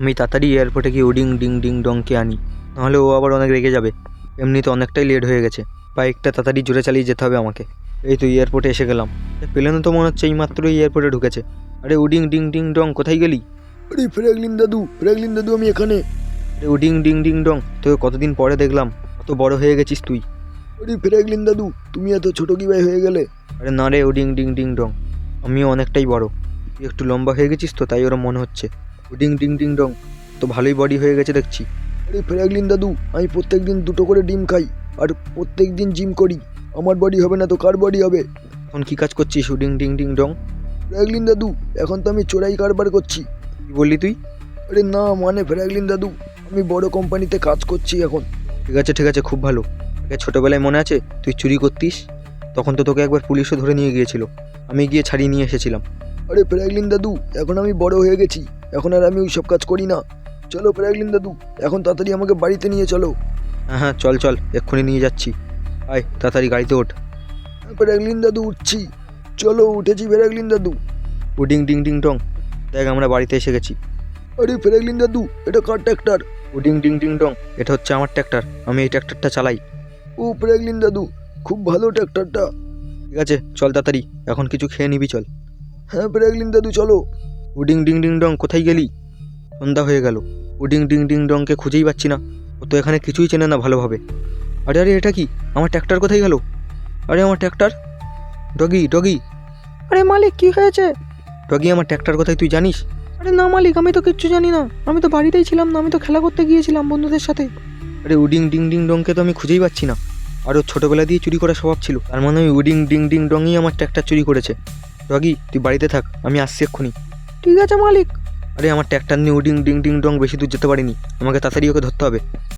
আমি তাড়াতাড়ি এয়ারপোর্টে গিয়ে উডিং ডিং ডিং ডংকে আনি। নাহলে ও আবার অনেক রেগে যাবে। এমনিতে অনেকটাই লেট হয়ে গেছে। বাইকটা তাড়াতাড়ি জোরে চালিয়ে যেতে হবে আমাকে। এই তো এয়ারপোর্টে এসে গেলাম। প্লেনে তো মনে হচ্ছে এই মাত্রই এয়ারপোর্টে ঢুকেছে। আরে উডিং ডিং ডিং ডং কোথায় গেলি? আরে ফ্র্যাগলিন দাদু ফ্র্যাগলিন দাদু আমি এখানে। আরে উডিং ডিং ডিং ডং তোকে কতদিন পরে দেখলাম? কত বড় হয়ে গেছিস তুই। আরে ফ্র্যাগলিন দাদু তুমি এত ছোট কি ভাই হয়ে গেলে? আরে না রে উডিং ডিং ডিং ডং আমিও অনেকটাই বড়। তুই একটু লম্বা হয়ে গেছিস তো তাই ওরা মনে হচ্ছে। উডিং ডিং ডিং, ডং। তো ভালোই বডি হয়ে গেছে দেখছি। আরে ফ্র্যাগলিন দাদু, আমি প্রত্যেক দিন দুটো করে ডিম খাই, আর প্রত্যেক দিন জিম করি। আমার বডি হবে না তো কার বডি হবে? এখন কী কাজ করছিস উডিং ডিং ডিং, ডং ফ্র্যাগলিন দাদু, এখন তো আমি চোরাই কারবার করছি। কী বললি তুই? আরে না মানে ফ্র্যাগলিন দাদু, আমি বড় কোম্পানিতে কাজ করছি এখন। ঠিক আছে ঠিক আছে, খুব ভালো। ছোটোবেলায় মনে আছে? তুই চুরি করতিস? তখন তো তোকে একবার পুলিশও ধরে নিয়ে গিয়েছিল। আমি গিয়ে ছাড়িয়ে নিয়ে এসেছিলাম। আরে ফ্র্যাগলিন দাদু এখন আমি বড় হয়ে গেছি। এখন আর আমি ওই সব কাজ করি না। চলো ফ্র্যাগলিন দাদু এখন তাড়াতাড়ি আমাকে বাড়িতে নিয়ে চলো। হ্যাঁ হ্যাঁ চল চল এক্ষুনি নিয়ে যাচ্ছি। আয় তাড়াতাড়ি গাড়িতে ওঠ। ফ্র্যাগলিন দাদু উঠছি। চলো উঠেছি ফ্র্যাগলিন দাদু। উডিং ডিং ডিং ডিং ডং দেখ আমরা বাড়িতে এসে গেছি। আরে ফ্র্যাগলিন দাদু এটা কার ট্র্যাক্টর? উডিং ডিং ডিং ডিং ডং এটা হচ্ছে আমার ট্র্যাক্টর। আমি এই ট্র্যাক্টরটা চালাই। ও ফ্র্যাগলিন দাদু খুব ভালো ট্র্যাক্টরটা। ঠিক আছে চল তাড়াতাড়ি এখন কিছু খেয়ে নিবি চল। হ্যাঁ ফ্র্যাগলিন দাদু চলো। উডিং ডিং ডিং ডং কোথায় গেলি? সন্ধ্যা হয়ে গেল। উডিং ডিং ডিং ডংকে খুঁজেই পাচ্ছি না। ও তো এখানে কিছুই চেনে না ভালোভাবে। আরে আরে এটা কি? আমার ট্র্যাক্টর কোথায় গেল? আরে আমার ট্র্যাক্টর? Doggy doggy. আরে মালিক কি হয়েছে? ডগি আমার ট্র্যাক্টর কোথায় তুই জানিস? আরে না মালিক আমি তো কিচ্ছু জানি না। আমি তো বাড়িতেই ছিলাম না আমি তো খেলা করতে গিয়েছিলাম বন্ধুদের সাথে। আরে উডিং ডিং ডিং ডংকে তো আমি খুঁজেই পাচ্ছি না। আর ওর ছোটোবেলা দিয়ে চুরি করার স্বভাব ছিল। তার মানে ওই উডিং ডিং ডিং ডংই আমার ট্র্যাক্টর চুরি করেছে। ডগি তুই বাড়িতে থাক আমি আসছি এক্ষুনি। ঠিক আছে মালিক। আরে আমার ট্র্যাক্টর নিয়ে উডিং ডিং ডিং ডং বেশি দূর যেতে পারিনি। আমাকে তাড়াতাড়ি ওকে ধরতে হবে।